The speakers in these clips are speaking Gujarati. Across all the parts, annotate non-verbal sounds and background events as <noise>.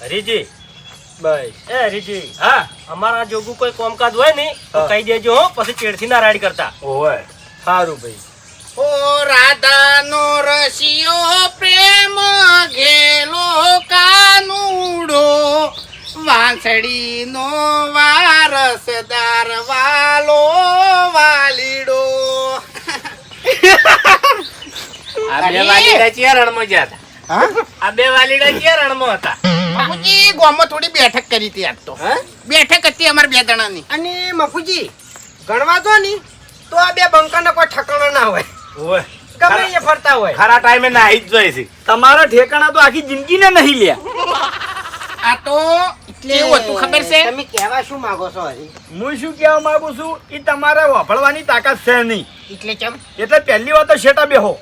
હરીજી. બસ એ હરીજી હા અમારા જોગું કોઈ કોમકાજ હોય ને તો. કહી દેજો હો પછી ચેડથી ના રાઈડ કરતા. ઓય. સારું ભાઈ. ઓ રાધાનો રસિયો પ્રેમ ઘેલો કાનુડો વાંસળીનો વારસદાર વાલો વાલીડો. <laughs> આ બે વાલીડા ચિયા રણમાં ગયા હતા. હા? આ બે વાલીડા ચિયા રણમાં હતા. બાપુજી ગામમાં થોડી બેઠક કરી હતી આજ તો. બેઠક હતી અમારે બે જણાની. અને મફુજી ગણવા દો ની તો આ બે બંકાના કોઈ ઠકાણા ના હોય. ઓવે ગમે એ ફરતા હોય. ખરા ટાઈમે નાહી જ જાય છે. તમારા ઠેકાણા તો આખી જિંદગીને નહીં લ્યા. આ તો હતું ખબર છે? તમે કહેવા શું માંગો છો હરી હું શું કહેવા માંગુ છું? એ તમારે વાપરવાની તાકાત છે નહીં. એટલે કેમ એટલે પહેલી વાત તો શેટા બેહો.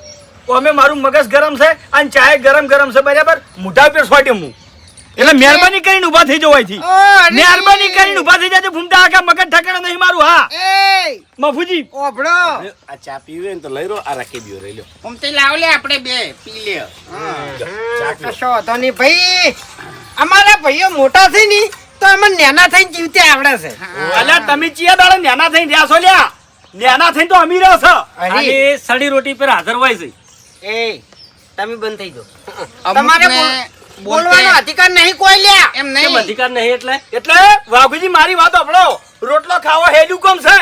તો અમે મારું મગજ ગરમ છે અને ચાય ગરમ ગરમ છે બરાબર? મોઢા પર સોટ્યો હું એટલે મહેરબાની કરીને ઊભા થઈ જવાયથી મહેરબાની કરીને ઊભા થઈ જાય ભૂમતા આખા મગજ ઠકાણા નહીં મારું હા. એ મફુજી. ઓભડો આ ચા પીવે ને તો લઈ રો આ રાખી દો રહી લો. હું લાવ લે આપણે બે પી લે. હા, કશો વાંધો નહીં. ભાઈ અમારા ભાઈઓ મોટા થઈ ની તો અમે નાના થઈને જીવતે આવડે છે. અલ્યા તમે ચિયા દાડે નેના થઈને રહ્યા છો લ્યા. નેના થઈને તો અમીર છો અને સડી રોટી પર હાજર હોય છે. એ તમે બંધ થઈ જાઓ. તમારે બોલવાનો અધિકાર નહીં કોઈ લે એમ નહીં. અધિકાર નહીં એટલે? એટલે વાઘુજી મારી વાત સાંભળો. રોટલો ખાવો હેડું કોમ છે?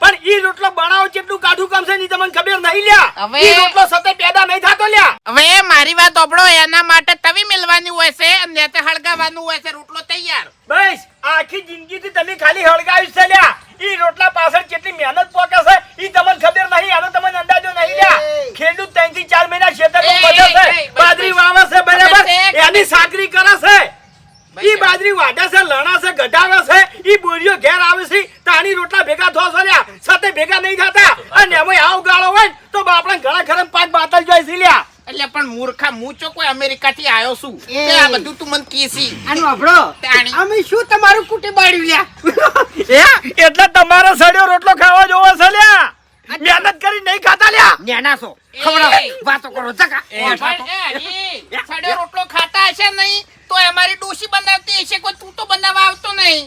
પણ ઈ રોટલો બનાવો કેટલું કાઢું કામ છે ની તમને ખબર નહીં લ્યા. હવે- ઈ રોટલો સતે પેદા નહીં થાતો લ્યા. હવે મારી વાત ઓબળો એના માટે તવી મિલવાની હોય છે અને નેતે હળગાવાનું હોય છે રોટલો તૈયાર. બસ આખી જિંદગીથી તમે ખાલી હળગાવી છે લ્યા. ઈ રોટલા પાછળ કેટલી મહેનત પોકે છે ઈ તમને ખબર નહીં આનો તમને અંદાજો નહીં લ્યા. ખેડૂત ત્રણથી ચાર મહિના ખેતરમાં એ, છે બાજરી વાવે છે બરાબર? એની સાકરી કરે છે. ઈ બાજરી વાઢે છે લણા છે ગઢાવે છે ઈ બોરીઓ ઘેર આવે છે. તાણી રોટલા ભેગા થો સર્યા સાથે ભેગા નહીં થતા. અને એમાં આવ ગાળો હોય તો આપણે ઘણા ઘરે પાંચ બાતલ જોઈ છે લ્યા. એટલે પણ મૂર્ખા હું ચો કોઈ અમેરિકા થી આવ્યો છું? એ. તે આ બધું તું મને કીસી આનું તાણી. અમે શું તમારું કુટી બાળ્યું લ્યા? <laughs> એ એટલે તમારો સડ્યો રોટલો ખાવા જોવો છે લ્યા. મહેનત કરી નહીં ખાતા લ્યા. નેના છો. ખવડાવ. વાતો કરો. હરી, સડ્યો રોટલો ખાતા હશે નહીં? તો અમારી ડોશી બનાવતી હશે કોઈ તું તો બનાવવા આવતો નહીં.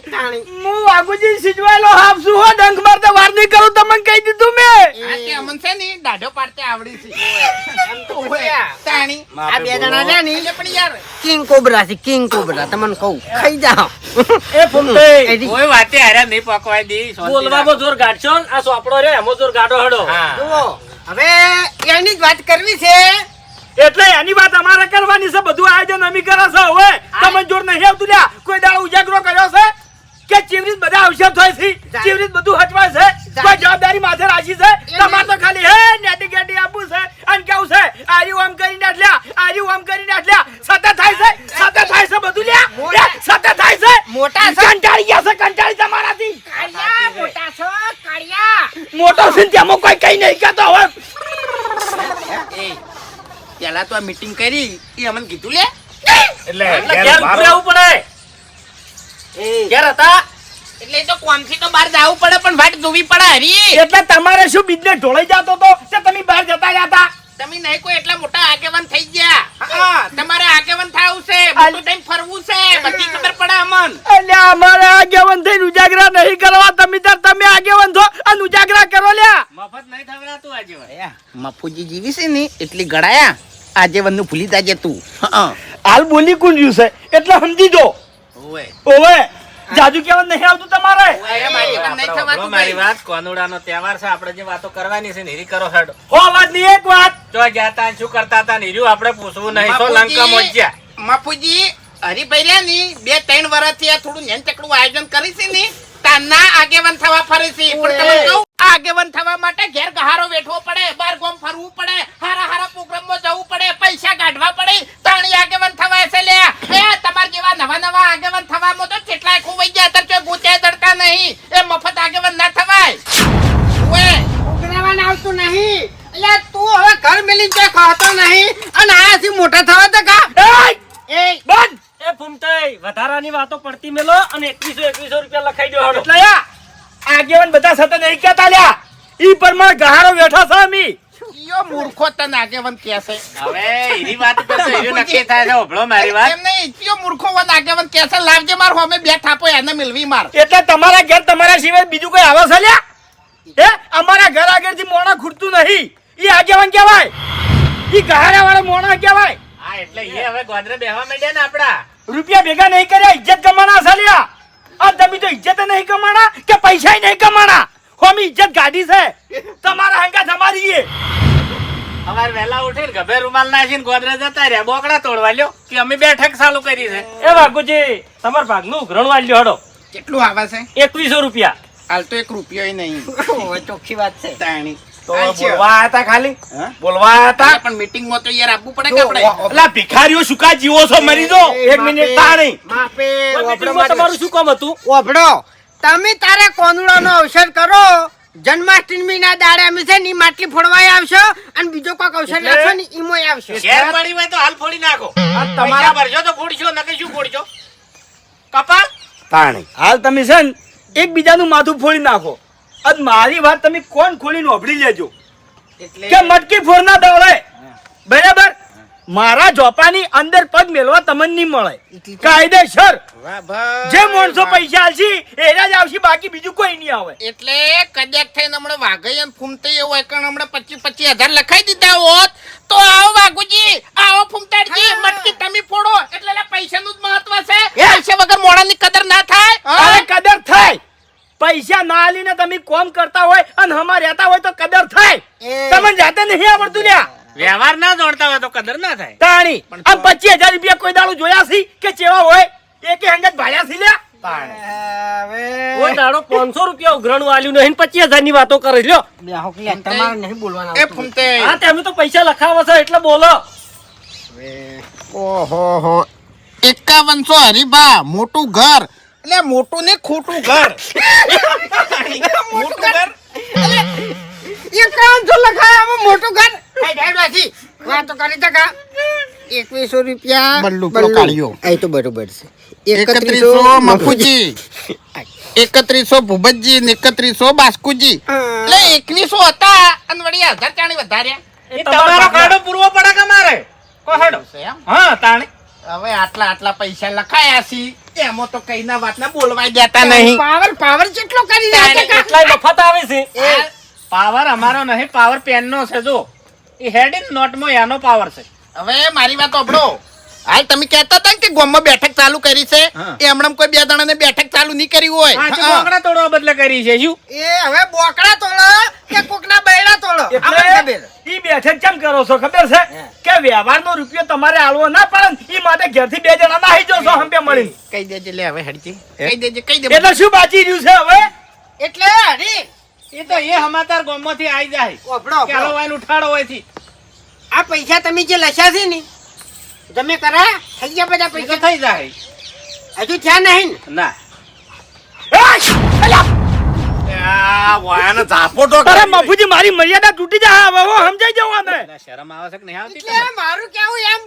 હું વાઘુજી સિજવાયેલો હાફ છું હો ડંખ મારતા વાર નહીં કરું તમને કહી દીધું મેં. આ તે અમન છે ને દાઢો પાડતે આવડી છે. એમ તો હોય. તાણી. આ બે જણા છે ને પણ યાર કિંગ કોબરા છે કિંગ કોબરા તમને કહું ખાઈ જાઓ. એ ફૂમતે કોઈ વાતે હારે નહીં પકવાય દી બોલવામાં જોર ગાડશો ને, આ સોપડો રે એમાં જોર ગાડો હડો. જુઓ હવે એની જ વાત કરવી છે. એટલે એની વાત અમારે કરવાની છે બધું આયોજન અમે કરે છે હવે તમને જોર નહીં આવતું લ્યા કોઈ દાડો ઉજાગરો કર્યો છે કે ચીવરીત બધા અવસર થાય છે ચીવરીત બધું હટવાય છે કોઈ જવાબદારી માથે રાખી છે તમારે તો ખાલી હે નેટી ગેટી આપવું છે અને કેવું છે આર્યું આમ કરી નાખ્યા આર્યું આમ કરી નાખ્યા સતત થાય છે સતત થાય છે બધું લ્યા એ સતત થાય છે મોટા છે. કંટાળી ગયા છે કંટાળી તમારાથી કાળિયા મોટા છો કાળિયા મોટો છે ને તેમાં કોઈ કઈ નહીં કહેતો હવે એ પેલા તો આ મીટિંગ કરી એ અમને કીધું લે. એટલે પડે. ક્યારે હતા. એટલે તો કોમથી તો બહાર જવું પડે પણ વાટ જોવી પડે હરી. એટલે તમારે શું બિઝનેસ ઢોળાઈ જતો તો? કે તમે બહાર જતા હતા તમે નહીં કોઈ એટલા મોટા આગેવાન થઈ ગયા. હા. તમારે આગેવાન થાવું છે મોટું થઈને ફરવું છે બધી ખબર પડે અમન. એટલે અમારે આગેવાન થઈને ઉજાગરા નહીં કરવા. તમે તાર તમે આગેવાન છો અને ઉજાગરા કરો લ્યા. મફત નહીં થવડાતું આજે. મફુજી જીવી છે ને એટલી ગળાયા. આગેવાન વનનું ભૂલી જાજે તું. હાલ બોલી કોણ રહ્યું છે એટલે સમજી જો. ઓવે. ઓવે. જાજુ કેવા નહીં આવતું તમારે. મારી. વાત કોનુડાનો તહેવાર છે આપણે જે વાતો કરવાની છે ને કરો હેડો. હો વાતની એક વાત. જો જાતા શું કરતા હતા ને આપણે પૂછવું નહીં તો લંકા મોજ્યા? બાપુજી હરી પહેલા ની બે ત્રણ વર્ષથી આ થોડું નેન ચકડું આયોજન કરી છે ને? તાના આગેવાન થવા ફરે છે પણ તમને કહું આગેવાન થવા માટે ઘેર ગહારો વેઠવો પડે બાર ગોમ ફરવું પડે હારા હારા પ્રોગ્રામમાં જવું પડે પૈસા કાઢવા પડે તાણી આગેવાન થવા છે લે એ તમાર જેવા નવા નવા આગેવાન થવામાં તો કેટલાય ખોવાઈ ગયા તર કે ગોત્યા દડતા નહીં. એ મફત આગેવાન ના થવાય. ઓએ ઉઘરાવાને આવતું નહીં. એટલે તું હવે ઘર મેલી ક્યાં ખાતો નહીં? અને આથી મોટા થવા તો કા? એ. બંધ એ ફૂમતાઈ વધારાની વાતો પડતી મેલો અને એકવીસો એકવીસો રૂપિયા લખાઈ દો હડો એટલે યા આગેવાન બધા સાથે નહીં કહેતા લ્યા ઈ પરમાં ગહારો બેઠો છે અમી ચિયો મૂર્ખો તને આગેવાન કહે હવે એની વાત પર તો નક્કી થાય છે હોભળો મારી વાત. એમ નહીં ચિયો મૂર્ખો વન આગેવાન કહે લાવજે માર હોમે બે થાપો એને મિલવી માર. એટલે તમારા ઘર તમારા સિવાય બીજું કોઈ આવે છે લ્યા? અમારા ઘર આગળથી મોણા ખૂટતું નહીં. ઈ આગેવાન કહેવાય. ઈ ગહારા વાળા મોણા કહેવાય. હા એટલે એ હવે ગોદરે બેહવા માંડ્યા ને આપડા રૂપિયા ભેગા નહીં કર્યા ઇજ્જત કમાણા છે લ્યા? આ તમે તો ઇજ્જત નહીં કમાણા કે પૈસા નહીં કમાણા? હોમી ઇજ્જત ગાડી છે. તમારા હંગા તમારી એ અમારે વહેલા ઉઠીને ગભે રૂમાલ નાખીને ગોદરે જતા રહ્યા. બોકડા તોડવા લ્યો કે અમે બેઠક ચાલુ કરી છે. એ વાઘુજી તમારા ભાગનું ઉઘરણું આલ્યો હડો. કેટલું આવે છે? એકવીસો રૂપિયા. હાલ તો એક રૂપિયો નહીં. ચોખ્ખી વાત છે. તાણી. તો બોલવા આયા ખાલી? બોલવા આયા તા પણ મીટિંગમાં તો યાર આપવું પડે કે આપણે? અલા ભિખારીઓ સુકા જીવો છો? મરી એક મિનિટ તાણી. માપે તમારું શું કામ હતું? ઓભળો તમે તારે કોનુડાનો અવસર કરો. જન્માષ્ટમીના દાડે અમે છે ની માટલી ફોડવાય આવશો અને બીજો કોઈ અવસર? લાગશો ને ઈમોય આવશો. શેર પડી હોય તો હાલ ફોડી નાખો. તમારા તમારા ભરજો તો ફોડશો નકે શું ફોડશો? કપા પાણી હાલ તમે છે ને એકબીજાનું માથું ફોડી નાખો. અને મારી વાત તમે કોણ ખોલીને ઓભળી લેજો? કે મટકી ફોડના દવડે બરાબર? મારા જોપાની અંદર પગ મેળવા તમને નહીં મળે. કાયદેસર. જે માણસો પૈસા આલશે એના જ આવશે બાકી બીજું કોઈ નહીં આવે. એટલે કદાચ થઈને હમણાં વાઘઈ અને ફૂમતે એવું હોય કારણ હમણાં પચીસ પચીસ હજાર લખાઈ દીધા હોત તો આવો વાઘુજી આવો ફૂમતાડજી મટકી તમે ફોડો. એટલે પૈસાનું જ મહત્વ છે. પૈસા વગર મોડાની કદર ના થાય. અરે કદર થાય. પૈસા ના લઈને તમે કોમ કરતા હોય અને હમા રહેતા હોય તો કદર થાય. તમને જાતે નહીં આવડતું લ્યા. વ્યવહાર ના જોડતા હોય તો કદર ના થાય. તાણી આ પચીસ હજાર રૂપિયા કોઈ દાડું જોયા છે કે ચેવા હોય? એકે હંગત ભાડ્યા છે લ્યા? કોઈ દાડો પાંચસો રૂપિયા ઉઘરણું આલ્યું નહીં પચીસ હજારની વાતો કરે લ્યો. બેહો કે લે, તમારે નહીં બોલવાનું એ આવતું. ફૂમતે હા તમે તો પૈસા લખાવો છો એટલે બોલો. ઓહો હો. એકાવનસો હરીબા મોટું ઘર. એટલે મોટું ને ખોટું ઘર. <laughs> મોટું ઘર? એકાવનસો લખાય મોટું ઘર. વાતો કરી તો એકવીસો રૂપિયા. બલ્લુ. કાઢ્યો. એ તો બરોબર છે. એકત્રીસો મફુજી. એકત્રીસો ભૂપતજી ને એકત્રીસો બાસ્કુજી. એટલે એકવીસો હતા અને વળી હજાર ચાણી વધાર્યા. તમારો કાઢો પૂરવો પડે કે મારે? કોહડો હા તાણે. હવે આટલા આટલા પૈસા લખાયા છે. એમાં તો કઈ ના વાત ના બોલવાય દેતા નહીં. પાવર પાવર કેટલો કરી રહ્યા છે મફત આવે છે. પાવર અમારો નહીં પાવર પેન નો છે જો. એ હેડ ઇન નોટમાં એનો પાવર છે. હવે મારી વાત સાંભળો. હાલ તમે કહેતા હતા કે ગામમાં બેઠક ચાલુ કરી છે. એ હમણાં કોઈ બે જણાને બેઠક ચાલુ નહીં કરી હોય. બોકડા તોડવા બદલે કરી છે શું? એ હવે બોકડા તોડો કે કોકના બૈડા તોડો? ઈ બેઠક કેમ કરો છો ખબર છે? કે વ્યવહારનો રૂપિયો તમારે આલવો ના પડે ને ઈ માટે ઘેરથી બે જણા નાહી જશો હંપે મળી કહી દેજે લે હવે હડજી. કહી દેજે કહી દે એટલે શું બાકી રહ્યું છે હવે? એટલે હરી એ તો એ હમાતાર ગામમાંથી આવી જાય. ઓભળો, કે હાલો ઓભળો. વાઈન ઉઠાડો હોયથી આ પૈસા તમે જે લસ્યા છે ને તમે કરા થઈ ગયા બધા પૈસા. થઈ જાય. હજુ થયા નહીં ના? મારી મર્યાદા તૂટી જાય. હવે હું સમજાઈ શરમ આવે છે કે નહીં આવતી મારું કેવું એમ?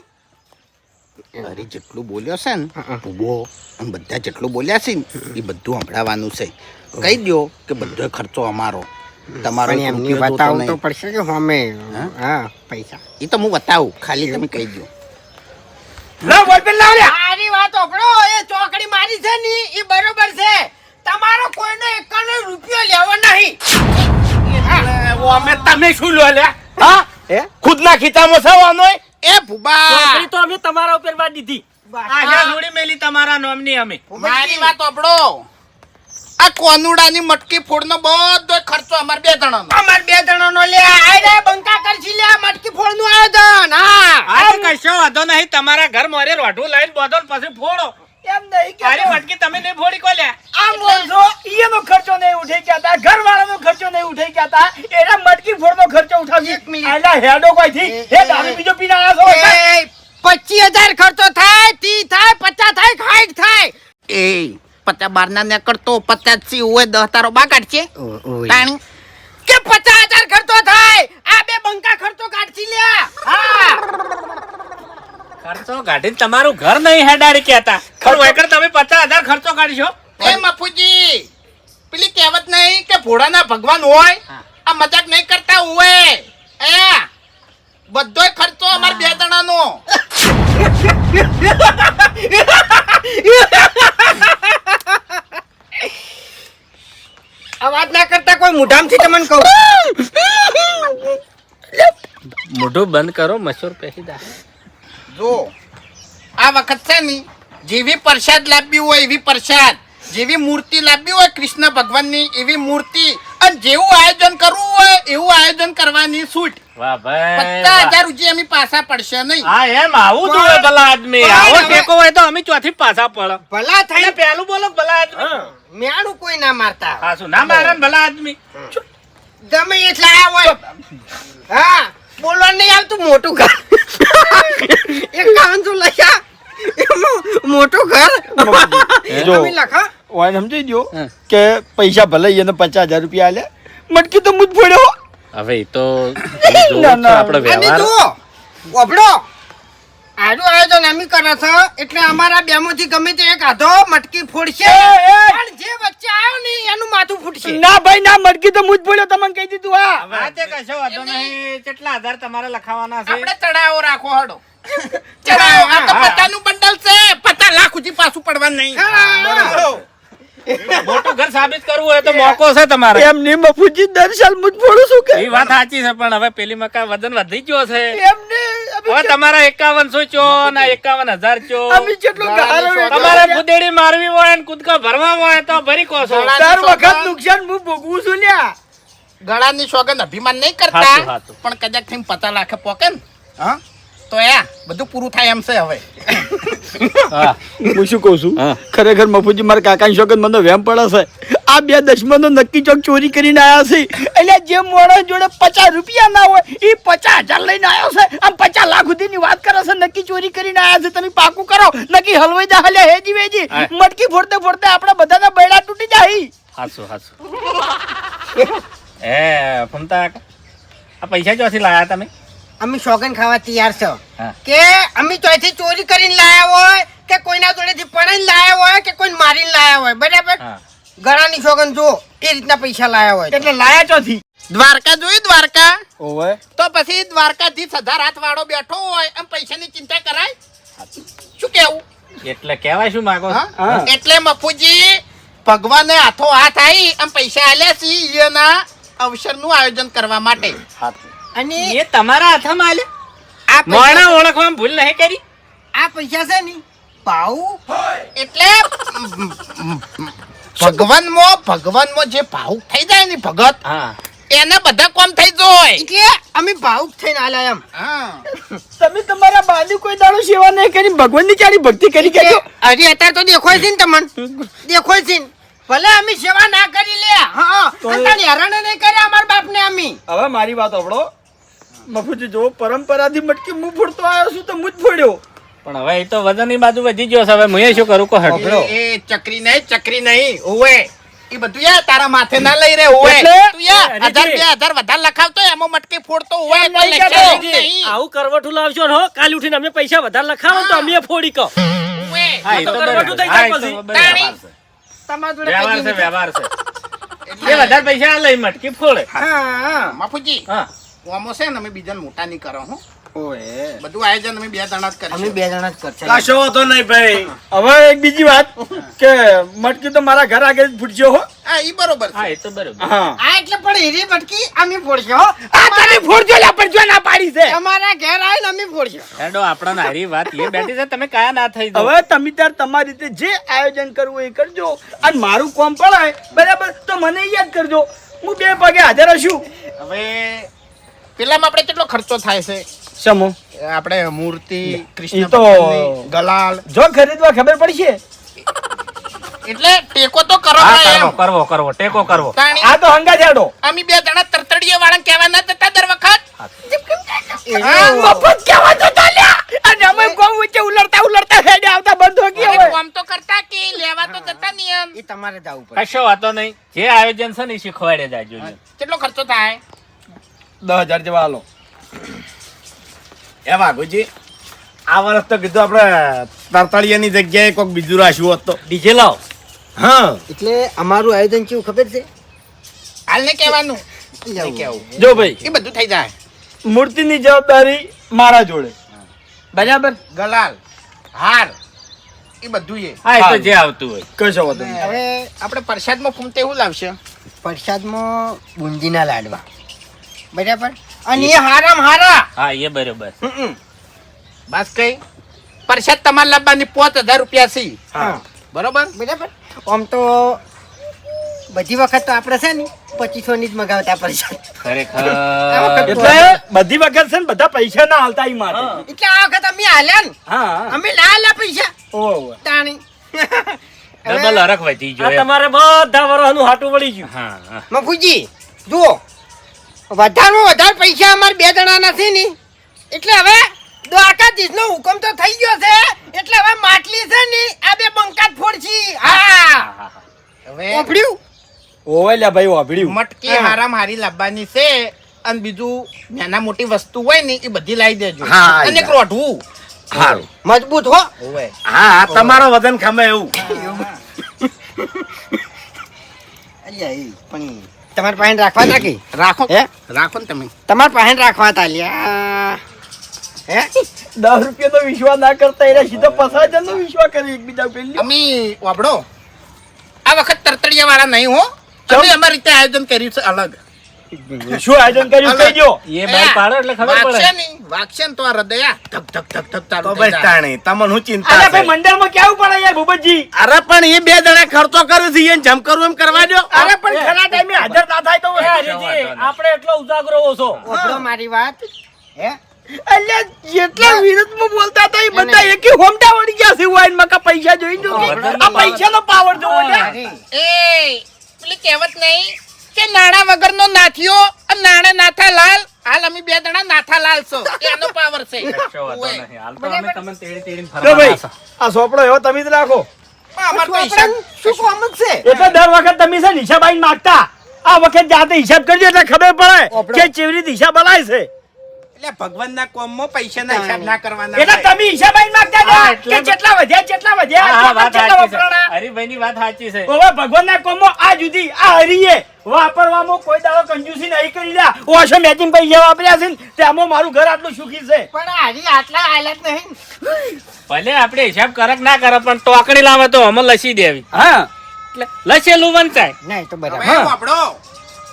અરે જેટલું બોલ્યો છે ને ઊભો અને બધા જેટલું બોલ્યા છે ને એ બધું સંભળાવાનું છે. કહી દો કે બધો ખર્ચો અમારો. તમારો એમની રૂપિયો તો. પડશે કે હમે. હા? પૈસા. એ તો હું બતાવું. ખાલી તમે કહી દો લાવ બોલપેન લાવ વાત ઓપડો એ ચોકડી મારી છે ને એ બરોબર છે. તમારો કોઈનો એકાનો રૂપિયો લેવો નહીં. અમે તમે શું લો લ્યા? હા? હે? ખુદના ખીચામાં છે વાનો એ? ભૂબા. ચોકડી તો અમે તમારા ઉપર બાદ દીધી. આ જોડી મેલી તમારા નોમની અમે. મારી વાત સાંભળો આ કોનુડાની મટકી ફોડનો બધો ખર્ચો અમાર બે જણાનો. અમાર બે જણાનો લે આય રે બંકા કરશી લે મટકી ફોડનું આયોજન. હા આ કશો વાંધો નહીં તમારા ઘર મોરે રોઢું લઈને બોધો પછી ફોડો. એમ નહીં કે તારી મટકી તમે નહીં ફોડી કોલ્યા. આ માણસો ઈયનો ખર્ચો નહીં ઉઠાઈ ગયા હતા ઘર વાળાનો ખર્ચો નહીં ઉઠે કે હતા એના મટકી ફોડનો ખર્ચો ઉઠાવી આલા હેડો કોઈ થી હે દારૂ બીજો પીના આવો છો એ પચીસ હજાર ખર્ચો થાય તી થાય પચાસ થાય ખાઈટ થાય. એ પચાસ બાર ના ને તો પચાસ સી હોય દસ તારો બાકાટ છે. તાણી કે પચાસ હજાર ખર્ચો થાય. આ બે બંકા ખર્ચો કાઢી લે. હા. ખર્ચો કાઢીને તમારું ઘર નહીં હેડાડી કહેતા. ખરું એકર તમે પચાસ હજાર ખર્ચો કાઢશો. એ મફુજી પેલી કહેવત નહીં કે ભોળાના ભગવાન હોય આ મજાક નહીં કરતા હોય એ બધોય ખર્ચો અમાર બે જણાનો. અવાજ ના કરતા કોઈ મુઢામથી તમને કહું. મોઢું બંધ કરો મસૂર પહેરી દા જો આ વખત છે ને જેવી પ્રસાદ લાવવી હોય એવી પ્રસાદ જેવી મૂર્તિ લાવવી હોય કૃષ્ણ ભગવાનની એવી મૂર્તિ અને જેવું આયોજન કરવું હોય એવું આયોજન કરવાની છૂટ. વાહ ભાઈ પચાસ હજાર રૂપિયા અમે પાછા પડશે નહીં. હા એમ આવું જોઈએ ભલા આદમી. આવો ટેકો હોય તો અમે ચોથી પાછા પડો. ભલા થઈ પેલું બોલો ભલા આદમી. મેણું કોઈ ના મારતા હા શું ના મારે ભલા આદમી. ગમે એટલા આયા હોય. હા. બોલવા નહીં આવતું મોટું ઘર. એક કાન તો લખ્યા મોટું ઘર. અમે લખા. ઓય સમજી ગયો કે પૈસા ભલે એને પચાસ હજાર રૂપિયા આલે મટકી તો મુજ પડ્યો હવે એ તો. <laughs> આપણો વ્યવહાર જુઓ આજુ આયોજન અમે કરે છે. એટલે અમારા બેમાંથી ગમે તે એક આધો મટકી ફોડશે. પણ જે વચ્ચે આવ્યો ને એનું માથું ફૂટશે. ના ભાઈ ના મટકી તો મુજ ફોડ્યો તમને કહી દીધું હા. હા તે કશો વાંધો નહીં. કેટલા આધાર તમારે લખાવાના છે? આપણે ચડાવો રાખો હડો. <laughs> ચડાવો આ તો પતાનું બંડલ છે. પતા લાખ સુધી પાછું પડવાનું નહીં. મોટું ઘર સાબિત કરવું હોય તો મોકો છે તમારે. એમ ની મફુજી દર સાલ મુજ કે? એ વાત સાચી છે પણ હવે પેલી મકા વજન વધી ગયો છે. એમ હવે તમારા એકાવનસો ચો ના એકાવન હજાર ચો. તમારે ફુદેડી મારવી હોય ને કૂદકા ભરવા હોય તો ભરી કોશો દર વખત નુકસાન હું ભોગવું છું લ્યા. ગળાની સોગંદ અભિમાન નહીં કરતા? પણ કદાચ થઈને પચાસ લાખે પોકે ને? હા? તો એ બધું પૂરું થાય એમ છે હવે. હા શું કહું છું? ખરેખર મફુજી મારા કાકાની શોકત મને વેમ પડે છે. આ બે દશમનો નક્કી ચોક ચોરી કરીને આવ્યા છે. એટલે જે મોણસ જોડે પચાસ રૂપિયા ના હોય એ પચાસ હજાર લઈને આવ્યો છે. આમ પચાસ લાખ સુધીની વાત કરે છે નક્કી ચોરી કરીને આવ્યા છે. તમે પાકું કરો. નક્કી હલવાઈ જા હલ્યા હેજી વેજી. મટકી ફોડતે ફોડતે આપણા બધાના બૈડા તૂટી જાય. હાચું હાચું <laughs> એ ફમતા આ પૈસા ચોથી લાયા તમે? અમે સોગન ખાવા તૈયાર છો. કે અમે ચોથી ચોરી કરીને લાયા હોય કે કોઈના જોડેથી પડાઈને લાયા હોય કે કોઈ મારીને લાયા હોય. બરાબર? ગળાની શોગન જો એ રીતના પૈસા લાયા હોય. એટલે લાયા ચોથી. દ્વારકા જોયું દ્વારકા? ઓવે. તો પછી દ્વારકાધીશ હજાર હાથ વાળો બેઠો હોય એમ પૈસાની ચિંતા કરાય? શું કેવું? એટલે કહેવાય શું માગો. એટલે મફુજી ભગવાને હાથો હાથ આવી એમ પૈસા આલ્યા છે એના અવસરનું આયોજન કરવા માટે. અને એ તમારા હાથમાં આલે? આ મોણા ઓળખવામાં ભૂલ નહીં કરી? આ પૈસા છે ને ભાવ એટલે ભગવાનમાં ભગવાનમાં જે ભાવુક થઈ જાય ને ભગત હા. એના બધા કોમ થઈ જાય એટલે અમે ભાવુક થઈને આલ્યા એમ. હા. તમે તમારા બાજુ કોઈ દાડો સેવા નહીં કરી ભગવાનની ચારી ભક્તિ કરી કે અરે અત્યારે તો દેખોય છે ને તમને. દેખોય છે ભલે અમે સેવા ના કરી લે હા અંતાની હરણ નહીં કર્યા અમારા બાપને અમે. હવે મારી વાત સાંભળો મફુજી જો પરંપરાથી મટકી હું ફોડતો આવ્યો છું તો મુજ ફોડ્યો. પણ હવે એ તો વજનની બાજુ વધી ગયો છે હવે હું શું કરું? કો હટ એ ચકરી નહીં ચકરી નહીં. ઓવે એ બધું યાર તારા માથે ના લઈ રે ઓવે તું યાર અરે હજાર બે હજાર વધારે લખાવતો હોય, એમાં મટકી ફોડતો હોય કોઈ લેક્ચર નહીં. આવું કરવટું લાવશો ને હો કાલ ઉઠીને અમે પૈસા વધારે લખાવો તો અમે ફોડી કો ઓવે. હા એ તો કરવટું થઈ જાય પછી. તમારા જોડે વ્યવહાર છે વ્યવહાર છે. એ વધારે પૈસા લઈ મટકી ફોડે. હા હા. બાપુજી હા. ઓમો છે ને અમે બીજાને મોટા નહીં કરો હું. ઓએ બધું આયોજન અમે બે જણા જ અમે બે જણા જ કરશે. કશો વાંધો નહીં ભાઈ. હવે એક બીજી વાત કે મટકી તો મારા ઘર આગળ જ ફૂટજો હો. હા ઈ બરોબર હા એ તો બરોબર. હા. એટલે પણ હીરી મટકી અમે ફોડશો હો. આ તમે ફોડજો પણ જો ના પાડી છે. તમારા ઘેર આવીને અમે ફોડશો. હેડો આપણા વાત એ બેઠી છે તમે કયા ના થઈ હવે તમે તાર તમારી રીતે જે આયોજન કરવું એ કરજો. અને મારું કોમ પડાય બરાબર? તો મને યાદ કરજો. હું બે પગે હાજર હશું. હવે પેલામાં આપણે કેટલો ખર્ચો થાય છે? સમો આપણે મૂર્તિ કૃષ્ણ તો- ગલાલ. જો ખરીદવા ખબર પડશે એટલે ટેકો તો કરો કરવો કરવો કરવો ટેકો કરવો. આ તો હંગા જાડો અમે બે જણા તરતડીયા વાળા કહેવા ના થતા દર વખત. મફત કેવા તો ચાલ્યા અને અમે કોમ વચ્ચે ઉલરતા ઉલરતા હેડે આવતા બંધ હો ગયા હોય કોમ તો કરતા કે લેવા તો જતા નિયમ એ તમારે જાવું પડે. કશો વાતો નહીં. જે આયોજન છે ને એ શીખવાડે જાજો કેટલો ખર્ચો થાય? દસ હજાર જેવા હાલો એ વાઘુજી આ વર્ષ તો કીધું આપણે તરતળિયાની જગ્યાએ કોઈક બીજું રાખ્યું હોત તો. ડીજે લાવ. હા. એટલે અમારું આયોજન કેવું ખબર છે? હાલ ને કહેવાનું જો ભાઈ. એ બધું થઈ જાય. મૂર્તિની જવાબદારી મારા જોડે. બરાબર? ગલાલ હાર એ બધું એ. હા એ તો જે આવતું હોય. કશો વાંધો નહીં. હવે આપણે પ્રસાદમાં ફૂમતે એવું લાવશે? પ્રસાદમાં બુંદીના લાડવા. બરાબર? અને એ હારામ હારા. હા એ બરાબર. બસ કઈ. પરસાદ તમારે લાવવાની પોત હજાર રૂપિયા છે. બરોબર? બરાબર? આમ તો બધી વખત તો આપણે છે ને પચીસો ની જ મગાવતા પ્રસાદ ખરેખર. એટલે બધી વખત છે ને બધા પૈસા ના હાલતા ઈ માટે. એટલે આ વખત અમે હાલ્યા ને. હા. અમે ના હાલ્યા પૈસા. ઓહો. તાણી. ડબલ હરખ વધી આ તમારે બધા વરસનું હાટું વળી ગયું. હા. મફુજી જુઓ. વધારેમાં વધારે પૈસા અમારે બે જણા નથી ને. એટલે હવે દ્વારકાધીશ નો હુકમ તો થઈ ગયો છે. એટલે હવે માટલી છે ને આ બે બંકાત ફોડશી. હા. હવે ઓફડ્યું ઓય લ્યા ભાઈ વાભળ્યું મટકી હારામ હારી લાવવાની છે અને બીજું નાના મોટી વસ્તુ હોય ને એ બધી લાવી દેજો. અને એક રોઢવું સારું મજબૂત હો. હા તમારો વજન ખમે એવું. <laughs> અલ્યા એ પણ તમારે પાસે રાખવા નાખી રાખો. હે? રાખો ને તમે. તમારે પાસે રાખવા તા લ્યા. હે? દસ રૂપિયા નો વિશ્વાસ ના કરતા એના સીધો પસાર નો વિશ્વાસ કરી એકબીજા પેલી અમે વાપડો આ વખત તરતડિયા વાળા નહીં હો. અમે અમારી રીતે આયોજન કર્યું છે અલગ. શું આયોજન કર્યું? કહેજો એ બહાર પાડો એટલે ખબર પડે. નહીં. વાગશે ને તો આ હૃદય ધક ધક ધક ધક તારો બસ તાણી તમને હું ચિંતા અરે ભાઈ મંડળમાં કેવું પડે યાર ભૂપતજી? અરે પણ એ બે જણા ખર્ચો કરે છે એને જમ કરવું એમ કરવા દો અરે પણ ખરા ટાઈમે હાજર ના થાય તો હરીજી, આપણે એટલો ઉજાગરો ઓછો ઓફડો મારી વાત હે? અલ્યા જેટલા વિરુદ્ધમાં બોલતા હતા એ બધા એકે હોમટા વળી ગયા છે વાઈન કા પૈસા જોઈ જો આ પૈસાનો પાવર જોવો. એ પેલી કહેવત નહીં કે નાણા વગરનો નાથિયો અને નાણા નાથા લાલ હાલ અમે બે જણા નાથા લાલ છો. એનો પાવર છે. તો ભાઈ આ સોપડો એવો તમે જ રાખો તો હિસાબ શું કોમ છે? એટલે દર વખત તમે છે હિસાબ આઈને નાખતા આ વખત જાતે હિસાબ કરજો એટલે ખબર પડે કે ચેવરી હિસાબ બનાય છે. એટલે ભગવાનના કોમમાં પૈસાના હિસાબ ના કરવાના એટલે તમે હિસાબ આઈને નાખતા હા, કે જેટલા વધ્યા જેટલા વધ્યા હા, હા, વાત જેટલા સાચી છે. વપરાણા. હરીભાઈની વાત સાચી છે. હવે ભગવાનના કોમો આ જુદી આ હરીએ વાપરવામાં કોઈ દાડો કંજૂસી નહીં કરી લ્યા ઓછો મેચિંગ પૈસા વાપર્યા છે ને? તેમાં મારું ઘર આટલું સુખી છે. પણ હરી આટલા હાલત નહીં. ભલે આપણે હિસાબ કરક ના કરે પણ ટોકડી લાવે તો અમે લસી દેવી. હા. એટલે લસેલું વંચાય નહીં તો બરાબર. વાપડો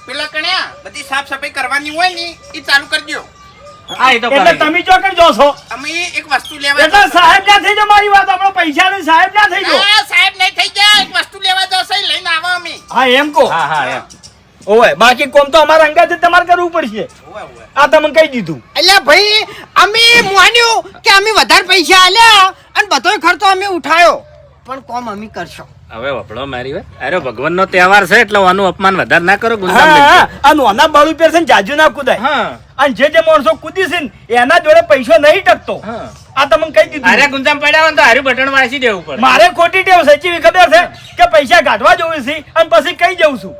પેલા કણ્યા બધી સાફ સફાઈ કરવાની હોય ને એ ચાલુ કરજો. હા એ તો કરી જો છો અમે એક વસ્તુ લેવા એટલે સાહેબ ના થઈ જાઓ મારી વાત? આપણો પૈસા ને સાહેબ ના થઈ જાઓ સાહેબ નહીં થઈ જાય એક વસ્તુ લેવા જશે લઈને આવો અમે. હા એમ કહો. હા હા એમ. ઓય બાકી કોમ તો અમારા અંગાથી તમારે કરવું પડશે. આ તમે કહી દીધું. એટલે ભાઈ અમે માન્યું કે અમે વધારે પૈસા આલ્યા અને બધોય ખર્ચો અમે ઉઠાયો. પણ કોમ અમે કરશો. હવે વપડો મારી વાત. અરે ભગવાન નો તહેવાર છે એટલે આનું અપમાન વધારે ના કરો હા ગુંદામ હા આ નોના બાળુ પેર છે ને જાજુ ના કુદાય. અને જે જે માણસો કૂદી છે ને એના જોડે પૈસો નહીં ટકતો. આ તમને કહી અરે ગુંજામ પડ્યા તો હારું બટન વાંચી દેવું પડે. મારે ખોટી ટેવ સચી ખબર છે કે પૈસા કાઢવા જોઉં છે અને પછી કઈ જઉં છું?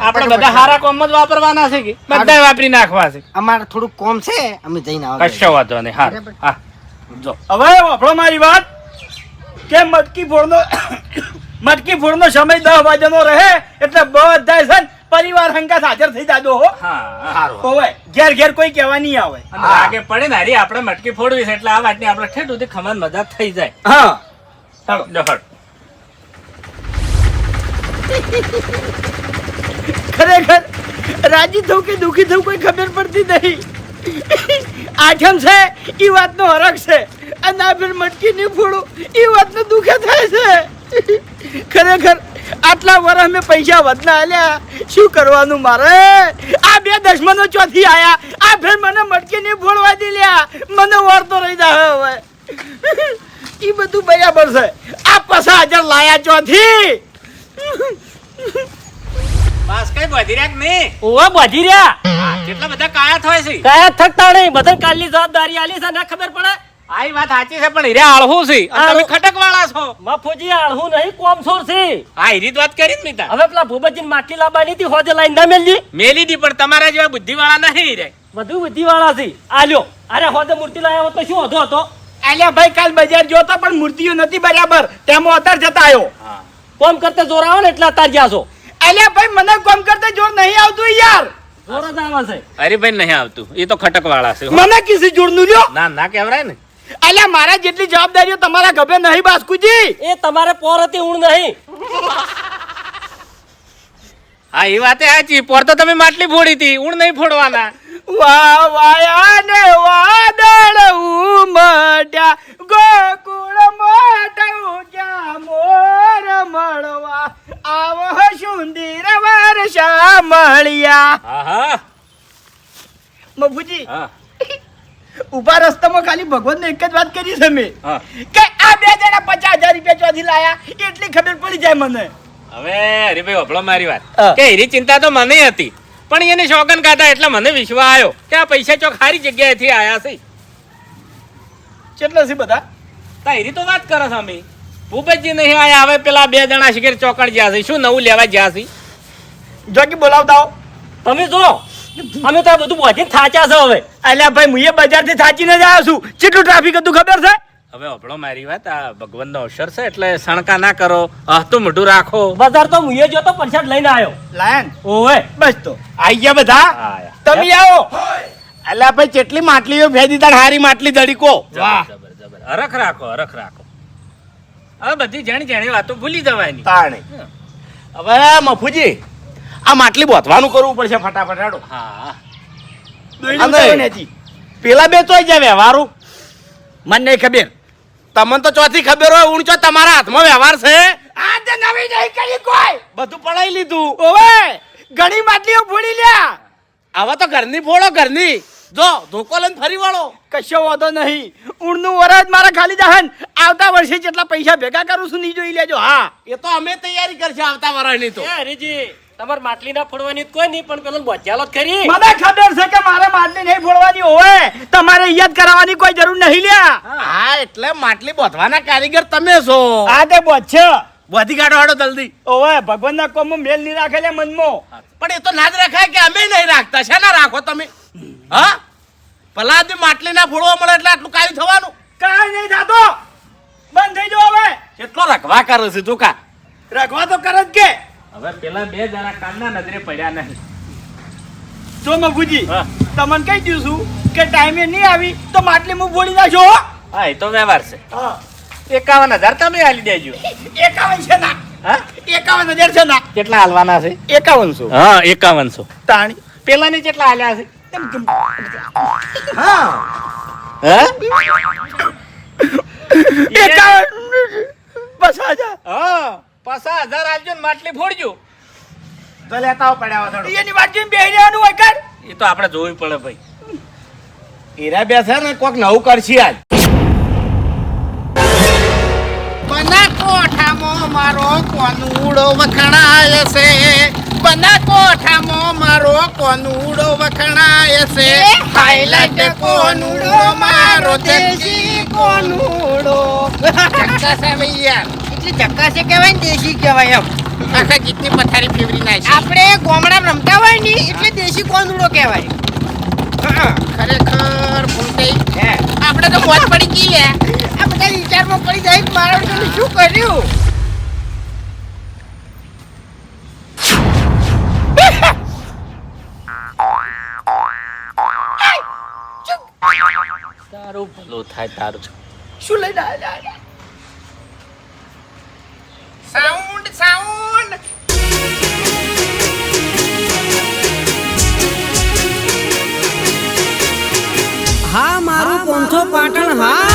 આપણે બધા હારા કોમ જ વાપરવાના છે કે? બધા વાપરી નાખવા છે. અમારે થોડું કોમ છે અમે જઈને આવો કશો વાંધો નહીં હા હા જો. હવે આપણો મારી વાત. કે મટકી ફોડનો મટકી ફોડનો સમય દસ વાગ્યાનો રહે એટલે બધા છે પરિવાર હંકાસ હાજર થઈ જાજો હો. હા હા. હોવે ઘેર ઘેર કોઈ કહેવા નહીં આવે. અને આગે પડે ને હારી આપણે મટકી ફોડવી છે એટલે આ વાતની આપણે ઠેઠ સુધી ખમણ મજા થઈ જાય. હા. ચાલો. ખરેખર રાજી થવું કે દુખી થવું કોઈ ખબર પડતી નહીં. આઠમ છે એ વાતનો હરખ છે. અને આ ફેર મટકી નહીં ફોડું. એ વાતને દુઃખે થાય છે. ખરેખર આટલા વર્ષ મેં પૈસા વધના આલ્યા. શું કરવાનું મારે? આ બે દશમનો ચોથી આયા. આ ફેર મને મટકી નહીં ફોડવા દી લ્યા મને વળતો રહી જા હવે. એ બધું બરાબર છે. આ પસા હાજર લાયા ચોથી. બસ કઈ બધી રહ્યા કે નહીં? ઓવા બધી રહ્યા. કેટલા બધા કાયા થાય છે? કયા થકતા નહીં. બધા કાલની જવાબદારી આલી છે ના ખબર પડે? આ વાત સાચી છે પણ હીરે આળહું છે. અને તમે આળહું. ખટક વાળા છો. મફોજી આળહું નહીં કોમસોર છે. આ હીરી વાત કરી ને મિતા. હવે પેલા ભૂપતજી માટલી લાવવાની હતી હોજે લાઈન ના મેલજી. મેલી દી પણ તમારા જેવા બુદ્ધિ વાળા નહીં હીરે. વધુ બુદ્ધિ વાળા છે આલ્યો અરે હોજે મૂર્તિ લાવ્યા હોત તો શું હતો? હતો આલ્યા ભાઈ કાલ બજાર જોતો પણ મૂર્તિઓ નથી બરાબર. તેમાં અતર જતા આવ્યો કોમ કરતા જોર આવો ને એટલે અત્યારે જ્યાં છો. આલ્યા ભાઈ મને કોમ કરતા જોર નહીં આવતું યાર. જોર જ આવે છે. હરીભાઈ નહીં આવતું. એ તો ખટક વાળા છે. મને કિસી જોડનું લ્યો. ના ના કહેવાય ને. અલ્યા મારા જેટલી જવાબદારીઓ તમારા ગભે નહીં બાસ્કુજી. એ તમારે પોર હતી ઊણ નહીં. હા એ વાતે સાચી. પોર તો તમે માટલી ફોડી હતી ઊણ નહીં ફોડવાના. વા વાયા ને વાદળ ઉમટ્યા ગોકુળ મોટા જ્યાં મોર મળવા. આવો સુંદર વર્ષા મળ્યા. હા હા. મફુજી હા. ઊભા રસ્તામાં ખાલી ભગવાનને એક જ વાત કરી છે મેં. કે આ બે જણા પચાસ હજાર રૂપિયા ચોથી લાયા એટલી ખબર પડી જાય મને. હવે હરીભાઈ વભળો મારી વાત. કે એની ચિંતા તો મને હતી પણ એને શોકન ખાતા એટલે મને વિશ્વાસ આવ્યો કે આ પૈસા ચોક સારી જગ્યાએથી આયા છે. કેટલા છે બધા? તા એરી તો વાત કરો છો અમે ભૂપતજી નહીં આયા હવે પેલા બે જણા શિખર ચોકડ જ્યાં છે. શું નવું લેવા જ્યાં છે? જોકી બોલાવતા હો તમે જો અમે તો આ બધું પહોંચીને થાચા છો હવે. અલ્યા ભાઈ હું એ બજારથી થાચીને જ આવ્યો છું. કેટલું ટ્રાફિક હતું ખબર છે? હવે અભળો મારી વાત આ ભગવાનનો અવસર છે એટલે સણકા ના કરો. હસતું મોઢું રાખો. બજાર તો હું જો તો પરસાદ લઈને આવ્યો. લાયન ઓવે. બસ તો. આઈ ગયા બધા? તમે આવો. અલ્યા ભાઈ કેટલી માટલીઓ ભેદી તાણ હારી માટલી દડીકો વાહ. જબર જબર. હરખ રાખો હરખ રાખો. હવે બધી જાણી જાણી વાતો ભૂલી જવાની. તાણે. હવે મફુજી આ માટલી બોધવાનું કરવું પડશે ફટાફટ હેડો. હા. અને- પેલા બે ચોઈ જાય વ્યવહારું. મને નહીં ખબર. તમને તો ચોથી ખબર હોય ઊંચો તમારા હાથમાં વ્યવહાર છે. આજે નવી નહીં કરી કોઈ. બધું પડાઈ લીધું. ઓવે ઘણી માટલીઓ ફોડી લ્યા. હવે તો ઘરની ફોડો ઘરની. જો ધોકો લઈને ફરી વળો. કશો વાંધો નહીં. ઊણનું વરસ મારા ખાલી દહન આવતા વર્ષે જેટલા પૈસા ભેગા કરું છું નહીં જોઈ લેજો હા. એ તો અમે તૈયારી કરશે આવતા વર્ષની તો. હરીજી તમારે માટલી ના ફોડવાની કોઈ નહીં પણ પેલો બોધ્યાલો જ ખરી. મને ખબર છે કે મારે માટલી નહીં ફોડવાની હોય. તમારે યાદ કરાવવાની કોઈ જરૂર નહીં લ્યા. હા એટલે માટલી બોધવાના કારીગર તમે છો. આ તે બોધ છે બોધી કાઢો હાડો જલ્દી. ઓવે ભગવાનના કોમ મેલ નહીં રાખે લે મનમાં. પણ એ તો ના જ રખાય કે અમે નહીં રાખતા. છે ના રાખો તમે? હા? ભલા આદમી માટલી ના ફોડવા મળે એટલે આટલું કાયું થવાનું? કાંઈ નહીં થતો. બંધ થઈ જાઓ હવે. કેટલો રખવા કરે છે તું કા? રખવા તો કરે જ કે. હવે પેલા બે જણા કાલના નજરે પડ્યા નહીં. જો મગુજી તમને કહી દઉં છું કે ટાઈમે નહીં આવી તો માટલી હું બોલી નાખો હા. એ તો વ્યવહાર છે. એકાવન હજાર તમે હાલી દેજો. એકાવન છે ના. હા? એકાવન હજાર છે ના. કેટલા હાલવાના છે? એકાવનસો હા એકાવનસો તાણી. પેલાની કેટલા હાલ્યા છે? હા. હા? એકાવન. બસ હા. પાછા હજાર આલજો ને માટલી ફોડજો. તો લેતા આવો પડ્યા થોડું એની વાટકી બેહી રહેવાનું હોય કર એ તો આપણે જોવી પડે ભાઈ. હીરા બેસે ને કોક નવું કરશી આજ. બના કોઠામાં મારો કોનુડો વખણાય છે. બના કોઠામાં મારો કોનુડો વખણાય છે. હાઈલાઈટ કોનુડો મારો દેશી કોનુડો. યાર. એટલે ચક્કાસે કહેવાય ને દેશી કહેવાય એમ. આખા ગીતની પથારી ફેવરી નાખી આપણે ગોમડા રમતા હોય ને એટલે દેશી કોંદડો કહેવાય. ખરેખર ફૂંટાઈ આપણે તો મોત પડી ગઈ લે આ બધા વિચારમાં પડી જાય કે મારા શું કર્યું? તારું ભલું થાય તારું. શું લઈને આવ્યા? પાટણ હા